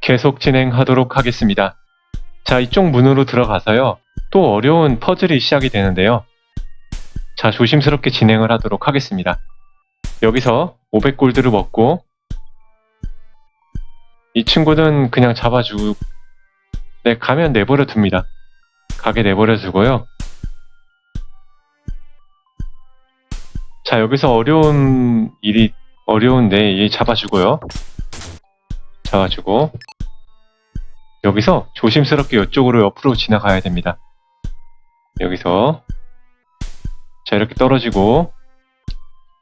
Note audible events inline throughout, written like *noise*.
계속 진행하도록 하겠습니다. 자, 이쪽 문으로 들어가서요. 또 어려운 퍼즐이 시작이 되는데요. 자, 조심스럽게 진행을 하도록 하겠습니다. 여기서 500골드를 먹고 이 친구는 그냥 잡아주고 네, 가면 내버려 둡니다. 가게 내버려 두고요. 자, 여기서 어려운 일이 어려운데 얘 잡아주고요. 잡아주고 여기서 조심스럽게 이쪽으로 옆으로 지나가야 됩니다. 여기서 자 이렇게 떨어지고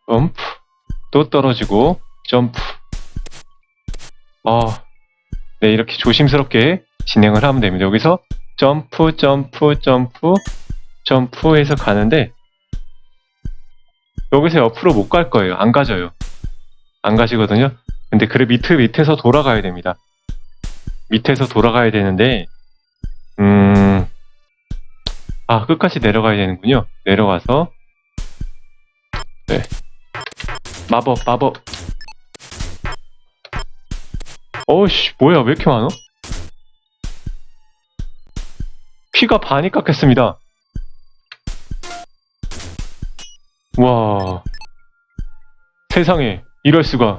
점프 또 떨어지고 점프 어, 네 이렇게 조심스럽게 진행을 하면 됩니다. 여기서 점프 점프 점프 점프해서 가는데 여기서 옆으로 못 갈 거예요. 안 가져요. 안 가시거든요. 근데 그래 밑에 밑에서 돌아가야 됩니다. 밑에서 돌아가야 되는데 음. 아, 끝까지 내려가야 되는군요. 내려가서 네. 마법, 마법. 어우씨, 뭐야, 왜 이렇게 많어? 피가 반이 깎였습니다. 와. 세상에, 이럴 수가.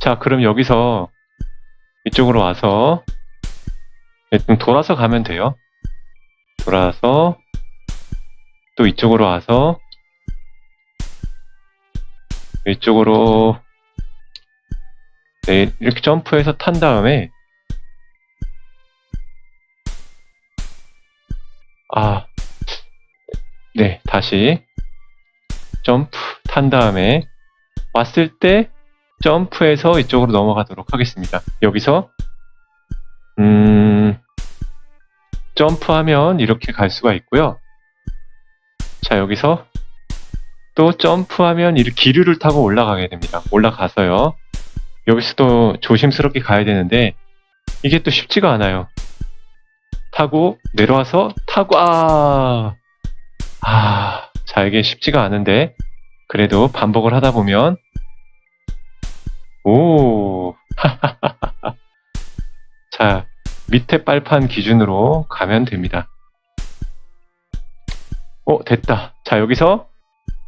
자, 그럼 여기서 이쪽으로 와서 일단 돌아서 가면 돼요. 돌아서 또 이쪽으로 와서 이쪽으로 네, 이렇게 점프해서 탄 다음에 아, 네, 다시 점프 탄 다음에 왔을 때 점프해서 이쪽으로 넘어가도록 하겠습니다. 여기서 음, 점프하면 이렇게 갈 수가 있고요. 자, 여기서 또 점프하면 이렇게 기류를 타고 올라가게 됩니다. 올라가서요. 여기서 또 조심스럽게 가야 되는데 이게 또 쉽지가 않아요. 타고 내려와서 타고 아, 아, 자 이게 쉽지가 않은데 그래도 반복을 하다 보면 오, *laughs* 자 밑에 빨판 기준으로 가면 됩니다. 어, 됐다. 자, 여기서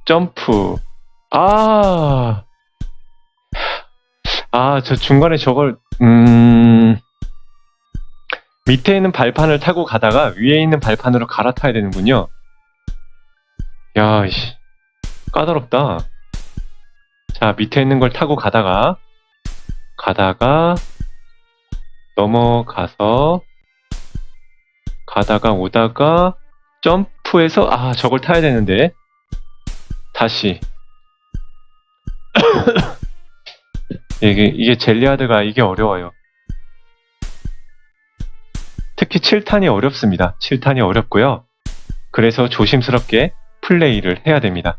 점프. 아, 아, 저 중간에 저걸, 음, 밑에 있는 발판을 타고 가다가 위에 있는 발판으로 갈아타야 되는군요. 야, 씨, 까다롭다. 자, 밑에 있는 걸 타고 가다가, 가다가, 넘어가서 가다가 오다가 점프해서 아 저걸 타야 되는데 다시 *coughs* 이게 이게 젤리하드가 이게 어려워요. 특히 7탄이 어렵습니다. 7탄이 어렵고요. 그래서 조심스럽게 플레이를 해야 됩니다.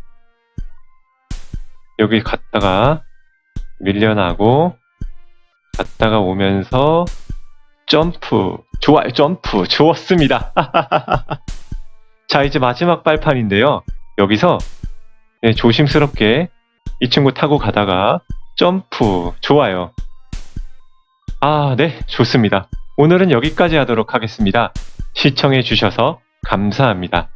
여기 갔다가 밀려나고 갔다가 오면서 점프. 좋아요, 점프. 좋았습니다. *laughs* 자, 이제 마지막 발판인데요. 여기서 네, 조심스럽게 이 친구 타고 가다가 점프. 좋아요. 아, 네, 좋습니다. 오늘은 여기까지 하도록 하겠습니다. 시청해 주셔서 감사합니다.